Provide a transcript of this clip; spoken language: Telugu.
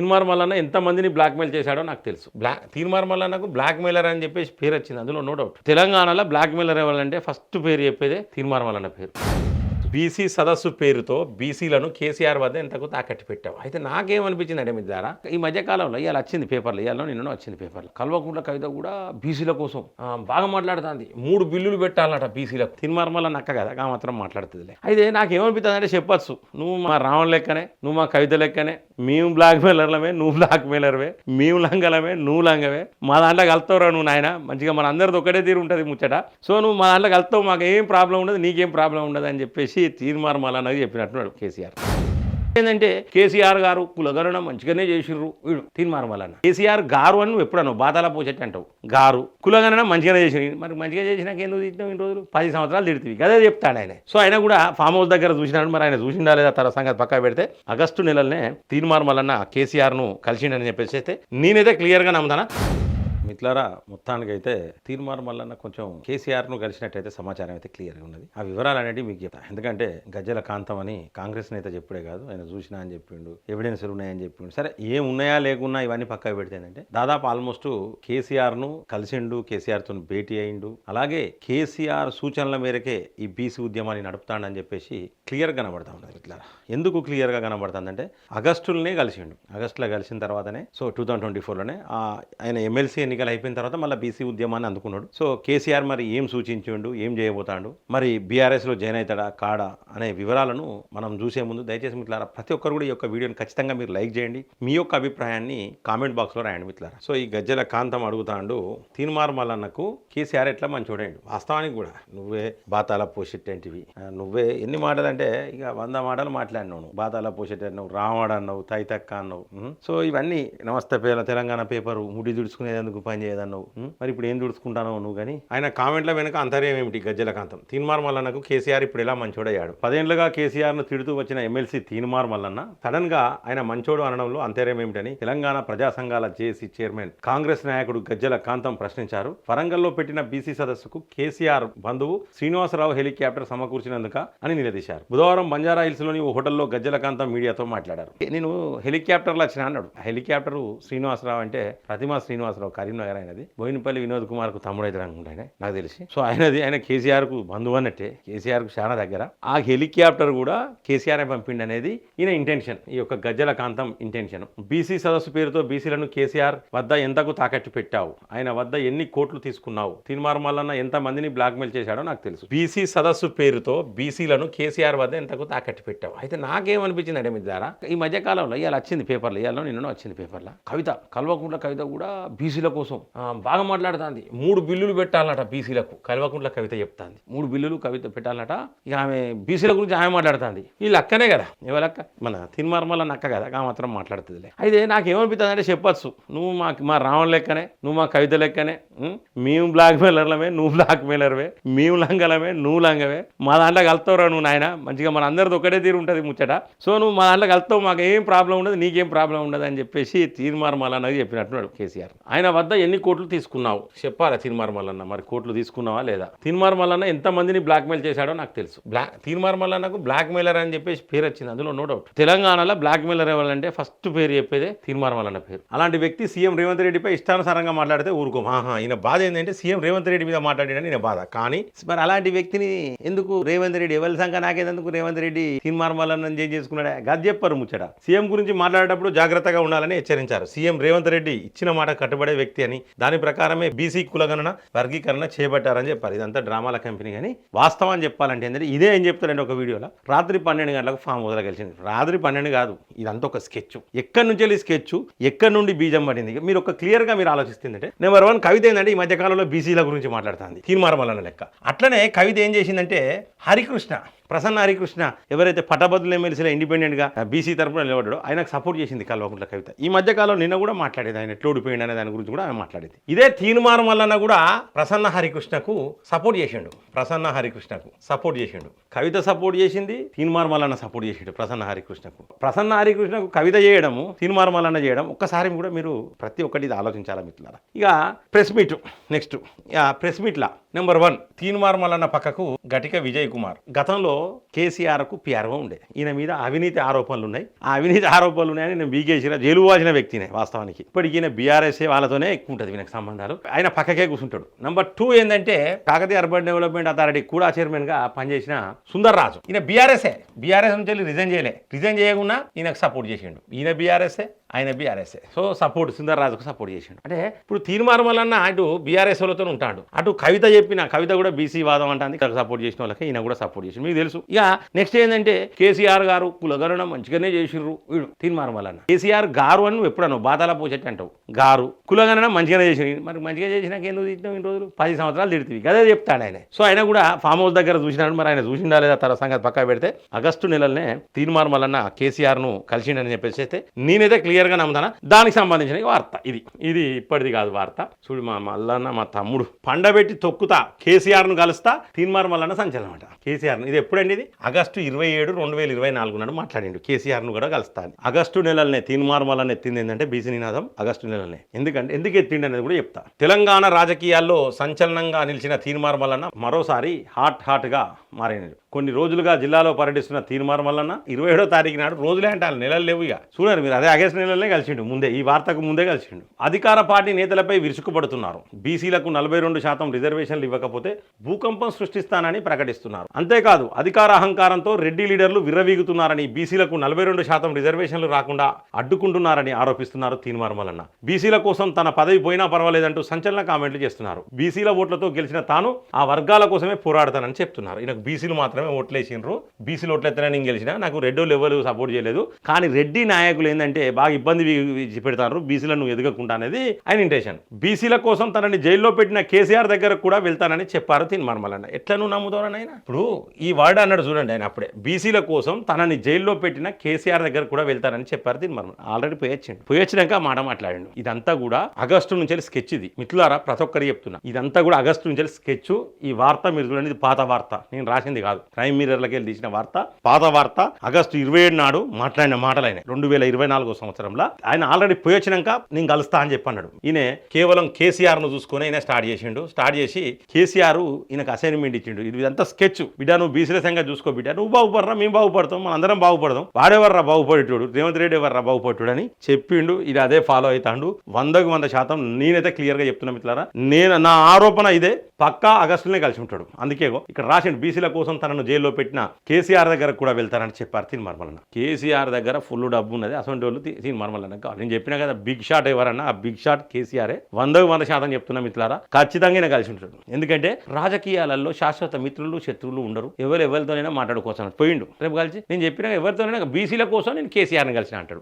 తీన్మార్ మల్లన్న ఎంతమందిని బ్లాక్మెయిల్ చేశాడో నాకు తెలుసు. బ్లాక్ తీన్మార్ మల్లన్నకు బ్లాక్ మెయిలర్ అని చెప్పేసి పేరు వచ్చింది. అందులో నో డౌట్. తెలంగాణలో బ్లాక్ మెయిలర్ ఎవరంటే ఫస్ట్ పేరు చెప్పేదే తీన్మార్ మల్లన్న పేరు. బీసీ సదస్సు పేరుతో బీసీలను కేసీఆర్ వద్ద ఇంతకు తాకట్టు పెట్టావు. అయితే నాకేమనిపించింది అంటే మీ ద్వారా ఈ మధ్యకాలంలో ఇవాళ వచ్చింది పేపర్లు ఇవాళ నిన్న వచ్చింది పేపర్లు. కల్వకుంట్ల కవిత కూడా బీసీల కోసం బాగా మాట్లాడుతుంది. మూడు బిల్లులు పెట్టాలట బీసీలకు తిన్మర్మల నక్క కదా ఆ మాత్రం మాట్లాడుతుందిలే. అయితే నాకేమనిపిస్తుంది అంటే చెప్పొచ్చు నువ్వు మా రావణ లెక్కనే నువ్వు మా కవిత లెక్కనే మేము బ్లాక్ మెయిలర్లమే నువ్వు బ్లాక్ మెయిలర్వే మేము లంగలమే నువ్వు లంగవే. మా దాంట్లో కలుతావురా నువ్వు నాయన మంచిగా మన అందరిది ఒకటే తీరు ఉంటుంది ముచ్చట. సో నువ్వు మా దాంట్లో కలుతావు మాకు ఏం ప్రాబ్లం ఉండదు నీకేం ప్రాబ్లం ఉండదు అని చెప్పేసి తీర్మార్ మళ్ళీ చెప్పినట్టున్నాడు కేసీఆర్. ఏంటంటే కేసీఆర్ గారు కులగణన మంచిగానే చేసిర్రు వీడు మల్లన్న కేసీఆర్ గారు అని నువ్వు ఎప్పుడు అన్నావు బాధాల పోచెట్టు అంటావు. గారు కులగణన మంచిగానే చేసి మరి మంచిగా చేసినాక ఎందుకు తిట్టినావు ఇన్ని రోజులు? పది సంవత్సరాలు తిడుతుంది. అదే చెప్తాడు ఆయన. సో ఆయన కూడా ఫామ్ హౌస్ దగ్గర చూసినాడు. మరి ఆయన చూసిండా లేదా తన సంగతి పక్కా పెడితే ఆగస్టు నెలలోనే తీర్మార్ మల్లన్న కేసీఆర్ను కలిసిండని చెప్పేసి అయితే నేనైతే క్లియర్గా నమ్ముతానా? మిత్లారా మొత్తానికైతే తీర్మార్ మల్లన్న కొంచెం కేసీఆర్ను కలిసినట్టయితే సమాచారం అయితే క్లియర్గా ఉన్నది. ఆ వివరాలు అనేది మీకు చెప్తా. ఎందుకంటే గజ్జల కాంతం అని కాంగ్రెస్ నేత చెప్పుడే కాదు. ఆయన చూసినా అని చెప్పిండు ఎవిడెన్స్లు ఉన్నాయని చెప్పిండు. సరే ఏం ఉన్నాయా లేకున్నా ఇవన్నీ పక్కకు పెడితే ఏంటంటే దాదాపు ఆల్మోస్ట్ కేసీఆర్ను కలిసిండు కేసీఆర్తో భేటీ అయిండు. అలాగే కేసీఆర్ సూచనల మేరకే ఈ బీసీ ఉద్యమాన్ని నడుపుతాడని చెప్పేసి క్లియర్ కనబడతా ఉన్నది ఇట్లా ఎందుకు క్లియర్గా కనబడుతుందంటే ఆగస్టులోనే కలిసిండు. ఆగస్టులో కలిసిన తర్వాతనే సో టూ థౌసండ్ ట్వంటీ ఫోర్లోనే ఆయన ఎమ్మెల్సీ ఎన్నికలు అయిపోయిన తర్వాత మళ్ళీ బీసీ ఉద్యమాన్ని అందుకున్నాడు. సో కేసీఆర్ మరి ఏం సూచించిండు ఏం చేయబోతాడు? మరి బీఆర్ఎస్లో జాయిన్ అవుతాడా కాడా అనే వివరాలను మనం చూసే ముందు దయచేసి మిట్లారా ప్రతి ఒక్కరు కూడా ఈ యొక్క వీడియోని ఖచ్చితంగా మీరు లైక్ చేయండి. మీ యొక్క అభిప్రాయాన్ని కామెంట్ బాక్స్లో రాయండి మిట్లారా సో ఈ గజ్జల కాంతం అడుగుతాండు తీన్మార్ మల్లన్నకు కేసీఆర్ ఎట్లా మంచి చూడండి వాస్తవానికి కూడా నువ్వే బాతాల పోషెట్టేంటివి. నువ్వే ఎన్ని మాటలు అంటే ఇక వంద మాటలు మాట్లాడినావు నువ్వు. బాతాల పోషెట్ అన్నావు రావణ అన్నావు తైతక్క అన్నావు సో ఇవన్నీ నమస్తే పేల తెలంగాణ పేపరు ముడి దుడుచుకునేందుకు పని చేయదన్నావు. మరి ఇప్పుడు ఏం దుడుచుకుంటానో నువ్వు కానీ ఆయన కామెంట్ల వెనుక అంతర్యం ఏమిటి? గజ్జల కాంతం. తీన్మార్ మల్లన్నకు కేసీఆర్ ఇప్పుడు ఎలా మంచోడయ్యాడు? పదేళ్ళుగా కేసీఆర్ను తిడుతూ వచ్చిన ఎమ్మెల్సీ తీన్మార్ మల్లన్న సడన్గా ఆయన మంచోడు అనడంలో అంతర్యం ఏమిటని తెలంగాణ ప్రజా సంఘాల జేసీ చైర్మన్ కాంగ్రెస్ నాయకుడు గజ్జల కాంతం ప్రశ్నించారు. వరంగల్లో పెట్టిన బీసీ సదస్సుకు కేసీఆర్ బంధువు శ్రీనివాసరావు హెలికాప్టర్ సమకూర్చినందుక అని నిలదీశారు. బుధవారం బంజారా హిల్స్లోని ఓ హోటల్లో గజ్జల కాంతం మీడియాతో మాట్లాడారు. నేను హెలికాప్టర్లో వచ్చిన అన్నాడు. హెలికాప్టర్ శ్రీనివాసరావు అంటే ప్రతిమా శ్రీనివాసరావు కరీంనగర్ ఆయనది. బోయినపల్లి వినోద్ కుమార్కు తమ్ముడు అయితే అనుకుంటా నాకు తెలిసి. సో ఆయనది ఆయన కేసీఆర్కు బంధువు అన్నట్టే కేసీఆర్కు చాలా దగ్గర. ఆ హెలికాప్టర్ కూడా కేసీఆర్ పంపిండి అనేది ఈయన ఇంటెన్షన్ ఈ యొక్క గజ్జల కాంతం ఇంటెన్షన్ బీసీ సదస్సు పేరుతో బీసీలను కేసీఆర్ వద్ద ఎంతకు తాకట్టు పెట్టావు? ఆయన వద్ద ఎన్ని కోట్లు తీసుకున్నావు? తీన్మార్ మల్లన్న ఎంత మందిని బ్లాక్మెయిల్ చేశాడో నాకు తెలుసు. బీసీ సదస్సు పేరుతో బీసీలను కేసీఆర్ వద్ద ఎంతకు తాకట్టు పెట్టావు? అయితే నాకేమనిపించింది అంటే మీ ద్వారా ఈ మధ్య కాలంలో ఇవాళ వచ్చింది పేపర్లు ఇవాళ నిన్న వచ్చింది పేపర్లో. కవిత కల్వకుంట్ల కవిత కూడా బీసీలకు కోసం. బాగా మాట్లాడుతుంది. మూడు బిల్లులు పెట్టాలట బీసీలకు. కల్వకుంట్ల కవిత చెప్తాంది. మూడు బిల్లులు కవిత పెట్టాలట ఇక ఆమె బీసీల గురించి ఆమె మాట్లాడుతుంది. వీళ్ళు అక్కనే కదా. ఎవరక్క మన తిన్మార్మల నక్క కదా. ఆ మాత్రం మాట్లాడుతుందిలే. అయితే నాకేమనిపిస్తుంది అంటే చెప్పొచ్చు. నువ్వు మాకు మా రావణ లెక్కనే నువ్వు మా కవిత లెక్కనే మేము బ్లాక్ మెయిలర్లమే నువ్వు బ్లాక్ మెయిలర్వే. మేము లంగలమే నువ్వు లంగవే. మా దాంట్లో కలుతావురా నువ్వు నాయన. మంచిగా మన అందరిది ఒకటే తీరు ఉంటుంది ముచ్చట. సో నువ్వు మా దాంట్లో కలుతావు మాకు ఏం ప్రాబ్లం ఉండదు నీకేం ప్రాబ్లం ఉండదు అని చెప్పేసి తీర్మార్ అనేది చెప్పినట్టున్నాడు కేసీఆర్. ఆయన వద్ద ఎన్ని కోట్లు తీసుకున్నావు? చెప్పాలా తీర్మార్ మల్లన్న? మరి కోట్లు తీసుకున్నావా లేదా? తీర్మార్ మల్లన్న ఎంతమందిని బ్లాక్మెయిల్ చేశాడో నాకు తెలుసు. బ్లాక్ తీర్మార్ మల్లన్నకు బ్లాక్మెయిలర్ అని చెప్పేసి పేరు వచ్చింది. అందులో నో డౌట్. తెలంగాణలో బ్లాక్మెయిలర్ ఎవరంటే ఫస్ట్ పేరు చెప్పేదే తీర్మార్ మల్లన్న పేరు. అలాంటి వ్యక్తి సీఎం రేవంత్ రెడ్డిపై ఇష్టానుసారంగా మాట్లాడితే ఊరుకో. ఆహా ఈయన బాధ ఏంటంటే సీఎం రేవంత్ రెడ్డి మీద మాట్లాడాడని నేను బాధ. కానీ మరి అలాంటి వ్యక్తిని ఎందుకు రేవంత్ రెడ్డి ఎవరి సంఘ నాకేందుకు రేవంత్ రెడ్డి తీర్మార్ మల్లన్న చేంజ్ చేసుకున్నాడా? గది చెప్పారు ముచ్చట. సీఎం గురించి మాట్లాడేటప్పుడు జాగ్రత్తగా ఉండాలని హెచ్చరించారు. సీఎం రేవంత్ రెడ్డి ఇచ్చిన మాట కట్టుబడే వ్యక్తి అని. దాని ప్రకారమే బీసీ కులగణన వర్గీకరణ చేపట్టారని చెప్పారు. ఇదంతా డ్రామాల కంపెనీ కానీ వాస్తవం చెప్పాలంటే ఏంటంటే ఇదే ఏం చెప్తారంటే ఒక వీడియోలో? రాత్రి పన్నెండు గంటలకు ఫామ్ వదలగలిసింది. రాత్రి పన్నెండు కాదు ఇదంతా ఒక స్కెచ్. ఎక్కడి నుంచి వెళ్ళి స్కెచ్? ఎక్కడి నుండి బీజం పడింది? మీరు ఒక క్లియర్గా మీరు ఆలోచిస్తుందంటే నెంబర్ వన్ కవిత ఏంటంటే ఈ మధ్యకాలంలో బీసీల గురించి మాట్లాడుతుంది. తీర్మారమల్లన లెక్క. అట్లనే కవిత ఏం చేసిందంటే హరికృష్ణ ప్రసన్న హరికృష్ణ ఎవరైతే పట్టభద్రులు ఎమ్మెల్సీలో ఇండిపెండెంట్గా బీసీ తరపున నిలబడ్డాడో ఆయనకు సపోర్ట్ చేసింది కల్వకుంట్ల కవిత. ఈ మధ్య నిన్న కూడా మాట్లాడేది ఆయన ఎట్లా ఓడిపోయింది అనే దాని గురించి కూడా ఆమె మాట్లాడేది. ఇదే తీర్మానం వలన కూడా ప్రసన్న హరికృష్ణకు సపోర్ట్ చేసిండు. ప్రసన్న హరికృష్ణకు సపోర్ట్ చేసిండు. కవిత సపోర్ట్ చేసింది తీన్మార్ వలన సపోర్ట్ చేసిండు ప్రసన్న హరికృష్ణకు. ప్రసన్న హరికృష్ణకు కవిత చేయడము తీన్మార్ వలన చేయడం ఒక్కసారి కూడా మీరు ప్రతి ఒక్కటి ఇది ఆలోచించాలా మిత్రులారా? ఇక ప్రెస్ మీట్ నెక్స్ట్. ఇక ప్రెస్ మీట్లా నెంబర్ వన్ తీన్మార్ మల్లన్న పక్కకు గటిక విజయ్ కుమార్. గతంలో కేసీఆర్కు పిఆర్ఓ ఉండే. ఈయన మీద అవినీతి ఆరోపణలు ఉన్నాయి ఆ అవినీతి ఆరోపణలు ఉన్నాయని నేను బీకేసిన జైలు వాసిన వ్యక్తినే వాస్తవానికి. ఇప్పటికి ఈయన బీఆర్ఎస్ఏ వాళ్ళతోనే ఎక్కువ ఉంటుంది ఈయనకు సంబంధాలు. ఆయన పక్కకే కూర్చుంటాడు. నంబర్ టూ ఏంటంటే కాకతీయ అర్బన్ డెవలప్మెంట్ అథారిటీ కూడా చైర్మన్గా పనిచేసిన సుందర్ రాజు. ఈయన బీఆర్ఎస్ఏ. బీఆర్ఎస్ నుంచి వెళ్ళి రిజైన్ చేయలే. రిజైన్ చేయకుండా ఈయనకు సపోర్ట్ చేసిండు. ఈయన బీఆర్ఎస్ఏ ఆయన బీఆర్ఎస్ఏ. సో సపోర్ట్ సుందర్ రాజుకు సపోర్ట్ చేసిండు. అంటే ఇప్పుడు తీర్మానం వలన అటు బీఆర్ఎస్ వాళ్ళతో ఉంటాడు. అటు కవిత చెప్పిన కవిత కూడా బీసీ వాదం అంటే సపోర్ట్ చేసిన వాళ్ళకి ఈయన కూడా సపోర్ట్ చేసిండు. మీకు తెలుసు ఇక నెక్స్ట్ ఏంటంటే కేసీఆర్ గారు కులగణన మంచిగానే చేసిండ్రు వీడు తీర్మార్మలన్న కేసీఆర్ గారు అని నువ్వు ఎప్పుడను బాధాల పోసేట్టు అంటావు? గారు కులగణన మంచిగానే చేసిరు మరి మంచిగా చేసినాక ఎందుకు తిట్టినావు ఇన్ని రోజులు? పది సంవత్సరాలు తిడుతుంది. అదే చెప్తాడు ఆయన. సో ఆయన కూడా ఫామ్ హౌస్ దగ్గర చూసినాడు. మరి ఆయన చూసిండా లేదా తన సంగతి పక్కా పెడితే ఆగస్టు నెలలనే తీర్మార్మలన్న కేసీఆర్ను కలిసిండని చెప్పేసి అయితే నేనైతే క్లియర్గా నమ్ముతానా? దానికి సంబంధించిన వార్త ఇది. ఇది ఇప్పటిది కాదు వార్త. చూడు మా మల్లన్న మా తమ్ముడు పండబెట్టి తొక్కుతా కేసీఆర్ను కలుస్తా తీర్మానం మల్లన్న సంచలనం అంట. కేసీఆర్ ఇది ఎప్పుడండి ఇది. ఆగస్టు ఇరవై ఏడు రెండు వేల ఇరవై నాలుగు నాడు మాట్లాడిండు. కేసీఆర్ను కూడా కలుస్తాను ఆగస్టు నెలలనే తీన్మార్ ఎత్తింది ఏంటంటే బీసీ నినాదం ఆగస్టు నెలలనే. ఎందుకంటే ఎందుకు ఎత్తిండి అనేది కూడా చెప్తా. తెలంగాణ రాజకీయాల్లో సంచలనంగా నిలిచిన తీన్మార్మలన్న మరోసారి హాట్ హాట్గా మారినాడు. కొన్ని రోజులుగా జిల్లాలో పర్యటిస్తున్న తీర్మార్ వలన ఇరవై ఏడో తారీఖు నాడు రోజులే అంటారు నెలలు లేవు ఇక. చూడండి మీరు అదే ఆగస్టు నెలలనే కలిసిండు. ముందే ఈ వార్తకు ముందే కలిసిండు. అధికార పార్టీ నేతలపై విరుచుకుపడుతున్నారు. బీసీలకు నలభై రెండు శాతం రిజర్వేషన్లు ఇవ్వకపోతే భూకంపం సృష్టిస్తానని ప్రకటిస్తున్నారు. అంతేకాదు అధికార అహంకారంతో రెడ్డి లీడర్లు విర్రవీగుతున్నారని బీసీలకు నలభై రెండు శాతం రిజర్వేషన్లు రాకుండా అడ్డుకుంటున్నారని ఆరోపిస్తున్నారు తీన్మార్ మల్లన్న. బీసీల కోసం తన పదవి పోయినా పర్వాలేదంటూ సంచలన కామెంట్లు చేస్తున్నారు. బీసీల ఓట్లతో గెలిచిన తాను ఆ వర్గాల కోసమే పోరాడతానని చెప్తున్నారు. ఈయనకు బీసీలు మాత్రమే ఓట్లేసిండ్రు. బీసీలు ఓట్లెత్తనే నేను గెలిచిన నాకు రెడ్డో లెవెల్ సపోర్ట్ చేయలేదు. కానీ రెడ్డి నాయకులు ఏంటంటే బాగా ఇబ్బంది పెడతారు బీసీలను ఎదగకుండా అనేది ఆయన ఇంటెన్షన్ బీసీల కోసం తనని జైల్లో పెట్టిన కేసీఆర్ దగ్గర కూడా వెళ్తానని చెప్పారు తిన్మర్మలన్న ఎట్లా నువ్వు నమ్ముతారని ఆయన ఇప్పుడు ఈ వర్డ్ అన్నాడు చూడండి ఆయన అప్పుడే. బీసీల కోసం తనని జైల్లో పెట్టిన కేసీఆర్ దగ్గర కూడా వెళ్తానని చెప్పారు తిన్మర్మల ఆల్రెడీ పోయొచ్చిండు పోయొచ్చినాక మాట మాట్లాడిండు. ఇదంతా కూడా ఆగస్టు నుంచి స్కెచ్ ఇది. మిత్రులారా ప్రతి ఒక్కరు చెప్తున్నా. ఇదంతా కూడా ఆగస్టు నుంచి స్కెచ్ ఈ వార్త మీరు చూడండి ఇది పాత వార్త. నేను రాసింది కాదు. క్రైమ్ మిర్రర్లకి వెళ్ళి తీసిన వార్త. పాత వార్త. ఆగస్టు ఇరవై ఏడు నాడు మాట్లాడిన మాటలు ఆయన రెండు వేల ఇరవై నాలుగో సంవత్సరంలో ఆయన ఆల్రెడీ పోయొచ్చినాక నేను కలుస్తా అని చెప్పన్నాడు. ఈయన కేవలం కేసీఆర్ను చూసుకొని ఆయన స్టార్ట్ చేసిండు. స్టార్ట్ చేసి కేసీఆర్ ఈయనకు అసైన్మెంట్ ఇచ్చిండు. ఇది ఇదంతా స్కెచ్ బిడ్డ నువ్వు బీసీల సంగతి చూసుకో బిడ్డ. నువ్వు బాగుపడరా మేము బాగుపడతాం మనం అందరం బాగుపడదాం. వాడెవర్రా బాగుపడేటోడు? రేవంత్ రెడ్డి ఎవర్రా బాగుపడేటోడు అని చెప్పిండు. ఇది అదే ఫాలో అవుతాడు వందకు వంద శాతం నేనైతే క్లియర్గా చెప్తున్నా మిత్రులారా. నేను నా ఆరోపణ ఇదే. పక్కా ఆగస్టులోనే కలిసి ఉంటాడు. అందుకే ఇక్కడ రాసిండు బీసీల కోసం తనను జైల్లో పెట్టిన కేసీఆర్ దగ్గర కూడా వెళ్తారని చెప్పారు తీన్ మర్మలన్న. కేసీఆర్ దగ్గర ఫుల్ డబ్బు ఉన్నది. అసలు వాళ్ళు తీన్ మర్మలన్న. నేను చెప్పినా కదా బిగ్ షాట్ ఎవరన్నా ఆ బిగ్ షాట్ కేసీఆరే. వందకు వంద శాతం చెప్తున్నా మిత్రులారా ఖచ్చితంగా కలిసి ఉంటాడు. ఎందుకంటే రాజకీయాలలో శాశ్వత మిత్రులు శత్రువులు ఉండరు. ఎవరు ఎవరితోనైనా మాట్లాడుకోవచ్చు పోయిండు. రేపు కలిసి నేను చెప్పిన ఎవరితోనైనా బీసీల కోసం నేను కేసీఆర్ని కలిసిన అంటాడు.